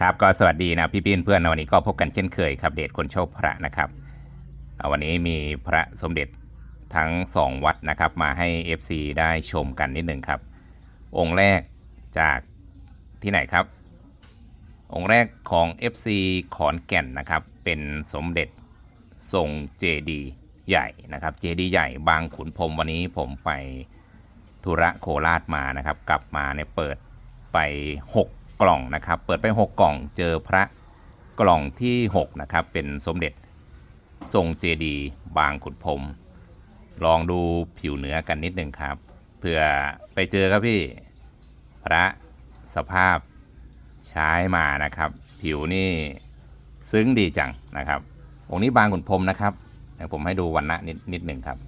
ครับก็สวัสดีนะพี่พี่เพื่อนๆวันนี้ก็พบกันเช่นเคยครับเดชคนโชคพระนะครับวันนี้มีพระสมเด็จทั้งสองวัดนะครับมาให้ FC ได้ชมกันนิดหนึ่งครับ องค์แรกจากที่ไหนครับ องค์แรกของ FC ขอนแก่นนะครับ เป็นสมเด็จทรงเจดีใหญ่นะครับเจดีใหญ่บางขุนพรมวันนี้ผมไปธุระโคราชมานะครับ กลับมาเนี่ยเปิดไป 6 กล่องนะครับ เปิดไป 6 กล่องเจอพระกล่องที่6นะครับเป็นสมเด็จทรงเจดีบางขุนพรมลองดูผิวเนื้อกันนิดหนึ่งครับเผื่อไปเจอครับพี่พระสภาพใช้มานะครับ ผิวนี่ซึ้งดีจังนะครับ องค์นี้บางขุนพรมนะครับเดี๋ยวผมให้ดูวันณะนิดนิดหนึ่งครับ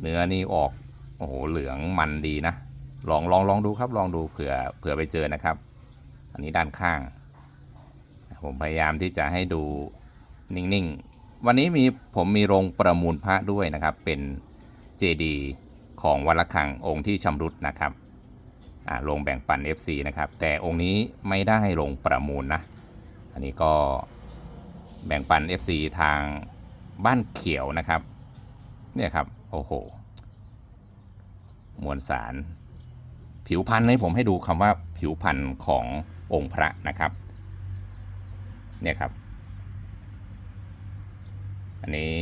เนื้อนี่ออกโอ้โหเหลืองมันดีนะ ลองลองลองดูครับลองดูเผื่อเผื่อไปเจอนะครับ อันนี้ด้านข้าง ผมพยายามที่จะให้ดูนิ่งๆ วันนี้มีผมมีโรงประมูลพระด้วยนะครับ เป็นเจดีของวัดละคังองค์ที่ชำรุดนะครับอ่าลงแบ่งปัน FC นะครับ แต่องค์นี้ไม่ได้ลงประมูลนะ อันนี้ก็แบ่งปัน FC ทางบ้านเขียวนะครับ เนี่ยครับ โอ้โห มวลสาร ผิวพันธุ์ให้ผมให้ดูคำว่าผิวพันธุ์ขององค์พระนะครับ เนี่ยครับ อันนี้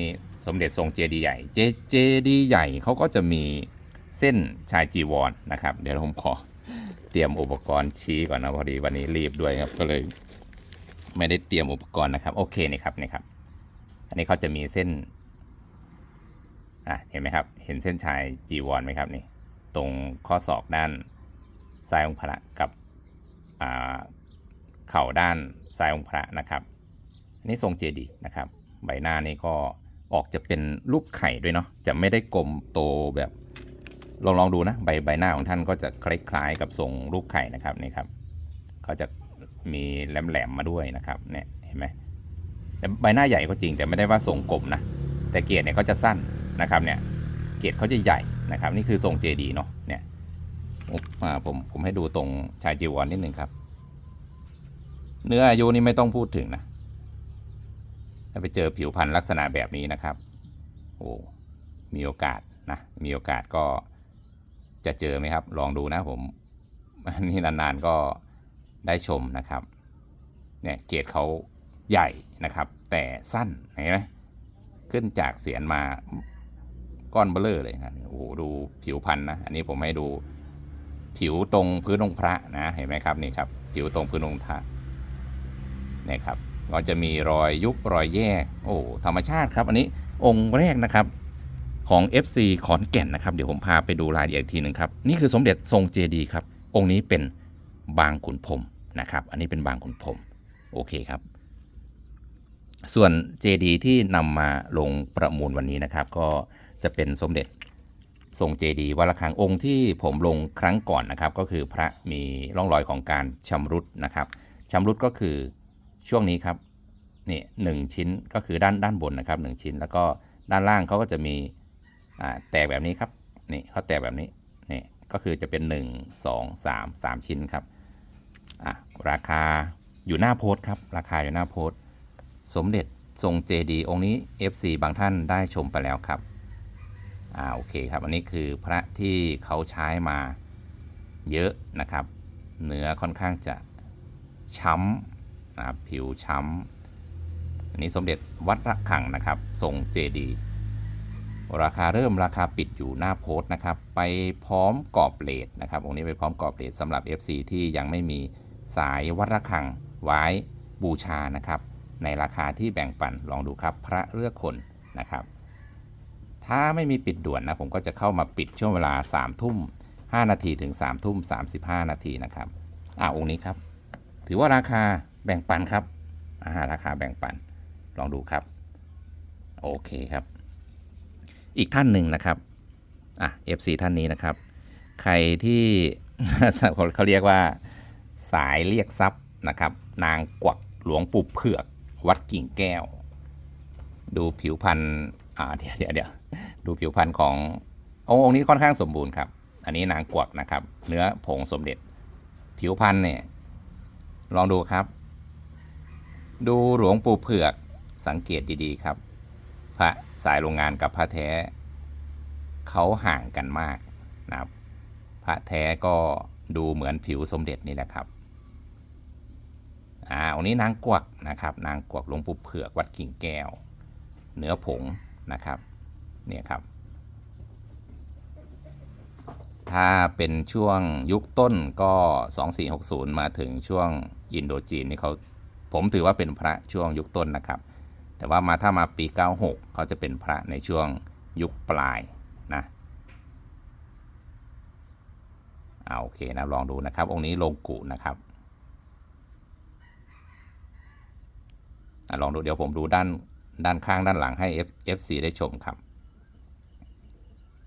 สมเด็จทรงเจดีย์ใหญ่เจเจดีย์ใหญ่เขาก็จะมีเส้นชายจีวรนนะครับ เดี๋ยวผมขอเตรียมอุปกรณ์ชี้ก่อนนะพอดีวันนี้รีบด้วยครับก็เลยไม่ได้เตรียมอุปกรณ์นะครับโอเคนี่ครับนี่ครับ อันนี้เขาจะมีเส้นอะเห็นไหมครับ เห็นเส้นชายจีวรไหมครับนี่ตรงข้อศอกด้าน ซ้ายองค์พระกับเข่าด้านซ้ายองค์พระนะครับอันนี่ทรงเจดีนะครับ ใบหน้านี่ก็ออกจะเป็นรูปไข่ด้วยเนาะจะไม่ได้กลมโตแบบลองลองดูนะใบใบหน้าของท่านก็จะคล้ายๆกับทรงรูปไข่นะครับนี่ครับเขาจะมีแหลมๆมาด้วยนะครับเนี่ยเห็นไหมแต่ใบหน้าใหญ่ก็จริงแต่ไม่ได้ว่าทรงกลมนะแต่เกียรติเนี่ยเขาจะสั้นนะครับเนี่ยเกตเขาจะใหญ่นะครับ นี่คือทรงเจดีเนาะเนี่ย ผมผมให้ดูตรงชายจีวรนิดหนึ่งครับ เนื้ออายุนี่ไม่ต้องพูดถึงนะ ถ้าไปเจอผิวพรรณลักษณะแบบนี้นะครับ โอ้ มีโอกาสนะ มีโอกาสก็จะเจอไหมครับ ลองดูนะผมนนี้นานๆก็ได้ชมนะครับ เนี่ยเกตเขาใหญ่นะครับ แต่สั้นเห็นไหมขึ้นจากเสียนมาก้อนเบลเลอร์เลยครับโอ้โหดูผิวพันธุ์นะ อันนี้ผมให้ดู ผิวตรงพื้นองค์พระนะเห็นไหมครับนี่ครับผิวตรงพื้นองค์พระนี่ครับก็จะมีรอยยุบรอยแยก โอ้ธรรมชาติครับ อันนี้องค์แรกนะครับของ FC ขอนแก่นนะครับเดี๋ยวผมพาไปดูรายละเอียดทีหนึ่งครับนี่คือสมเด็จทรงเจดีครับ องค์นี้เป็นบางขุนพรมนะครับ อันนี้เป็นบางขุนพรมโอเคครับ ส่วนเจดีที่นำมาลงประมูลวันนี้นะครับ ก็จะเป็นสมเด็จ ทรงเจดีย์วัดระฆังองค์ที่ผมลงครั้งก่อนนะครับ ก็คือพระมีร่องรอยของการชำรุดนะครับชำรุดก็คือช่วงนี้ครับนี่หนึ่งชิ้นก็คือด้านด้านบนนะครับหนึ่งชิ้น แล้วก็ด้านล่างเขาก็จะมีแตกแบบนี้ครับนี่เขาแตกแบบนี้นี่ก็คือจะเป็น 1 2 3 3 ชิ้นครับราคาอยู่หน้าโพสครับราคาอยู่หน้าโพสสมเด็จทรงเจดีองค์นี้ FC บางท่านได้ชมไปแล้วครับ อ่าโอเคครับ อันนี้คือพระที่เขาใช้มาเยอะนะครับ เนื้อค่อนข้างจะช้ำนะครับผิวช้ำอันนี้สมเด็จวัดระฆังนะครับ ทรงเจดี ราคาเริ่มราคาปิดอยู่หน้าโพสต์นะครับ ไปพร้อมกรอบเลดนะครับองค์นี้ไปพร้อมกรอบเลดสำหรับ FC ที่ยังไม่มีสายวัดระฆังไว้บูชานะครับ ในราคาที่แบ่งปันลองดูครับพระเลือกคนนะครับ ถ้าไม่มีปิดด่วนนะผมก็จะเข้ามาปิดช่วงเวลา3ามทุ่ม5นาทีถึง3ามทุ่ม35 นาทีนะครับอ่าองค์นี้ครับ ถือว่าราคาแบ่งปันครับอ่าราคาแบ่งปันลองดูครับ โอเคครับ อีกท่านหนึ่งนะครับอะ FC ท่านนี้นะครับ ใครที่เขาเรียกว่าสายเรียกทรัพย์นะครับ นางกวักหลวงปู่เผือก วัดกิ่งแก้ว ดูผิวพันธุ์ อ่าเดี๋ยวเดี๋ยวเดี๋ยวดูผิวพันธุ์ขององค์นี้ค่อนข้างสมบูรณ์ครับ อันนี้นางกวักนะครับ เนื้อผงสมเด็จ ผิวพันธุ์เนี่ย ลองดูครับ ดูหลวงปู่เผือกสังเกตดีๆครับ พระสายโรงงานกับพระแท้ เขาห่างกันมากนะครับ พระแท้ก็ดูเหมือนผิวสมเด็จนี่แหละครับอ่าอันนี้นางกวักนะครับ นางกวักหลวงปู่เผือกวัดกิ่งแก้ว เนื้อผง นะครับเนี่ยครับ ถ้าเป็นช่วงยุคต้นก็ 2460 มาถึงช่วงอินโดจีนนี่เขาผมถือว่าเป็นพระช่วงยุคต้นนะครับ แต่ว่ามาถ้ามาปี 96 เขาจะเป็นพระในช่วงยุคปลายนะเอาโอเคนะลองดูนะครับ องค์นี้ลงกุนะครับอลองดูเดี๋ยวผมดูด้าน ด้านข้างด้านหลังให้ fc ได้ชมครับ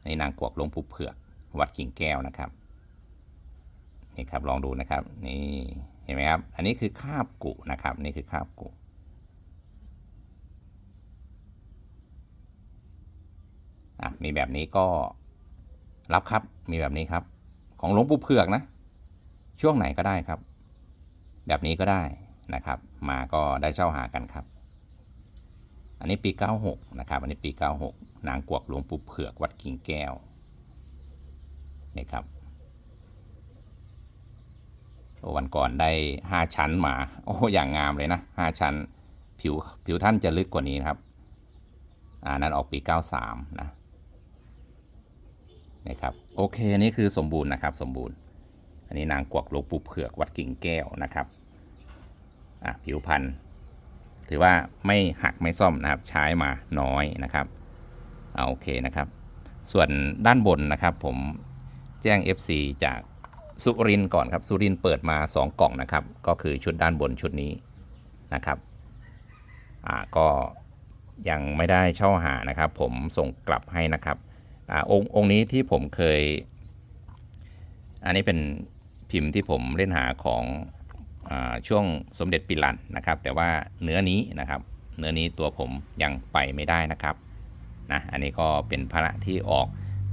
นี่นางกวักลงปู่เผือก วัดกิ่งแก้วนะครับนี่ครับลองดูนะครับนี่เห็นไหมครับ อันนี้คือคาบกุนะครับ นี่คือคาบกุอะมีแบบนี้ก็รับครับมีแบบนี้ครับ ของหลวงปู่เผือกนะ ช่วงไหนก็ได้ครับ แบบนี้ก็ได้นะครับ มาก็ได้เช่าหากันครับ อันนี้ปี 96 นะครับ อันนี้ปี 96 นางกวักหลวงปู่เผือกวัดกิ่งแก้วนี่ครับโอ้วันก่อนได้ 5 ชั้นมา โอ้อย่างงามเลยนะ 5 ชั้น ผิวผิวท่านจะลึกกว่านี้นะครับ อ่านั้นออกปี 93 นะนี่ครับ โอเคอันนี้คือสมบูรณ์นะครับ สมบูรณ์ อันนี้นางกวักหลวงปู่เผือกวัดกิ่งแก้วนะครับ อะผิวพันธุ์ ถือว่าไม่หักไม่ซ่อมนะครับใช้มาน้อยนะครับเอาโอเคนะครับ ส่วนด้านบนนะครับ ผมแจ้ง FC จากสุรินก่อนครับ สุรินเปิดมา 2 กล่องนะครับ ก็คือชุดด้านบนชุดนี้นะครับอ่าก็ยังไม่ได้เช่าหานะครับ ผมส่งกลับให้นะครับอ่าองค์องนี้ที่ผมเคย อันนี้เป็นพิมพ์ที่ผมเล่นหาของ ช่วงสมเด็จปิลันนะครับ แต่ว่าเนื้อนี้นะครับ เนื้อนี้ตัวผมยังไปไม่ได้นะครับนะอันนี้ก็เป็นพระที่ออก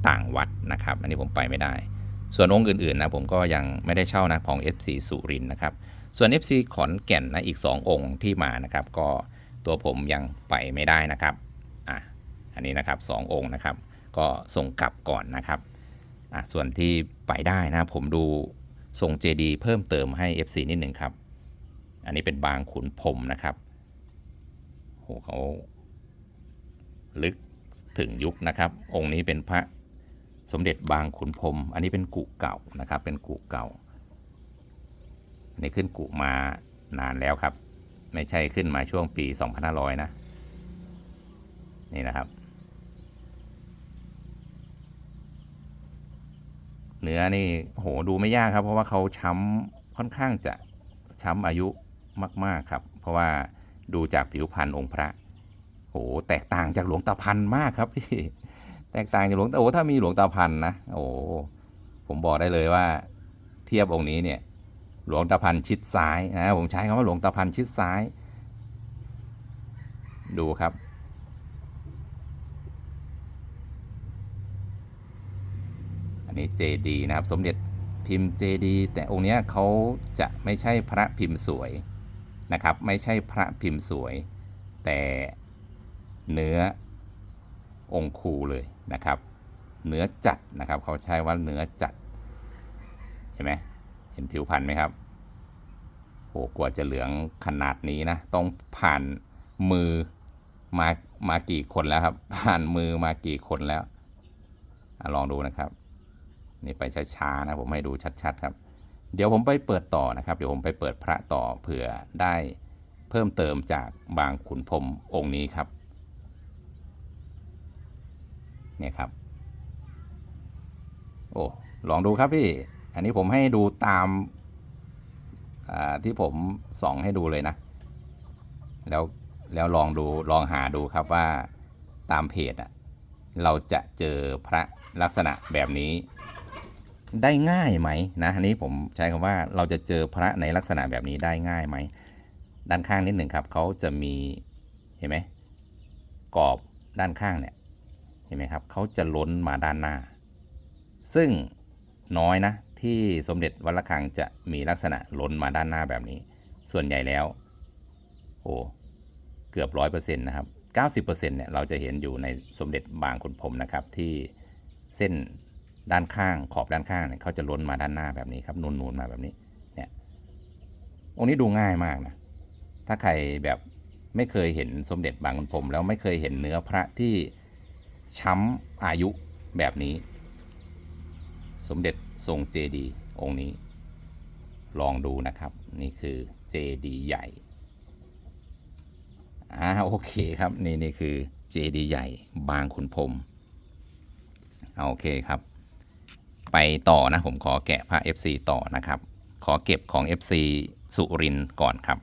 ต่างวัดนะครับ อันนี้ผมไปไม่ได้ ส่วนองค์อื่นๆนะผมก็ยังไม่ได้เช่านะของ FC สุรินทร์นะครับ ส่วน FC ขอนแก่นนะอีก 2 องค์ที่มานะครับ ก็ตัวผมยังไปไม่ได้นะครับอะอันนี้นะครับ2องค์นะครับ ก็ส่งกลับก่อนนะครับอะส่วนที่ไปได้นะผมดู ส่งเจดีเพิ่มเติมให้ FC นิดหนึ่งครับ อันนี้เป็นบางขุนพรมนะครับโหเขาลึกถึงยุคนะครับ องค์นี้เป็นพระสมเด็จบางขุนพรมอันนี้เป็นกุเก่านะครับ เป็นกุเก่าอันนี้ขึ้นกุมานานแล้วครับ ไม่ใช่ขึ้นมาช่วงปี 2500 นะ นี่นะครับ เนื้อนี่โหดูไม่ยากครับ เพราะว่าเขาช้ำค่อนข้างจะช้ำอายุมาก ๆ ครับ เพราะว่าดูจากผิวพรรณองค์พระโหแตกต่างจากหลวงตาพันมากครับพี่แตกต่างจากหลวงตาโอ้ถ้ามีหลวงตาพันนะโอ้ผมบอกได้เลยว่า เทียบองค์นี้เนี่ย หลวงตาพันชิดซ้ายนะผมใช้คำว่าหลวงตาพันชิดซ้าย ดูครับ อันนี้เจดีนะครับ สมเด็จพิมพ์เจดีแต่องค์เนี้ยเขาจะไม่ใช่พระพิมพ์สวยนะครับ ไม่ใช่พระพิมพ์สวย แต่เนื้อองคูเลยนะครับ เนื้อจัดนะครับ เขาใช้ว่าเนื้อจัดเห็นไหมเห็นผิวพันธุ์ไหมครับโอ้กว่าจะเหลืองขนาดนี้นะ ต้องผ่านมือมามากี่คนแล้วครับ ผ่านมือมากี่คนแล้วอลองดูนะครับ นี่ไปช้าๆนะผมให้ดูชัดๆครับ เดี๋ยวผมไปเปิดต่อนะครับ เดี๋ยวผมไปเปิดพระต่อเผื่อได้เพิ่มเติมจากบางขุนพรมองค์นี้ครับเนี่ยครับ โอ้ลองดูครับพี่ อันนี้ผมให้ดูตามาที่ผมส่องให้ดูเลยนะ แล้วแล้วลองดูลองหาดูครับว่าตามเพจอะเราจะเจอพระลักษณะแบบนี้ ได้ง่ายไหมนะอันนี้ผมใช้คำว่าเราจะเจอพระในลักษณะแบบนี้ได้ง่ายไหมด้านข้างนิดหนึ่งครับเขาจะมีเห็นไหมกรอบด้านข้างเนี่ยเห็นไหมครับเขาจะล้นมาด้านหน้า ซึ่งน้อยนะที่สมเด็จวัดระฆังจะมีลักษณะล้นมาด้านหน้าแบบนี้ ส่วนใหญ่แล้วโอ้เกือบร้อยเปอร์เซ็นต์นะครับเก้าสิบเปอร์เซ็นต์เนี่ยเราจะเห็นอยู่ในสมเด็จบางขุนพรมนะครับที่เส้น ด้านข้างขอบด้านข้างเนี่ยเขาจะล้นมาด้านหน้าแบบนี้ครับนูนๆมาแบบนี้เนี่ยองค์นี้ดูง่ายมากนะถ้าใครแบบไม่เคยเห็นสมเด็จบางขุนพรมแล้วไม่เคยเห็นเนื้อพระที่ช้ำอายุแบบนี้ สมเด็จทรงเจดีองค์นี้ ลองดูนะครับ นี่คือเจดีใหญ่อ่าโอเคครับ นี่นี่คือเจดีใหญ่บางขุนพรมโอเคครับ ไปต่อนะผมขอแกะผ้า FC ต่อนะครับ ขอเก็บของ FC สุรินก่อนครับ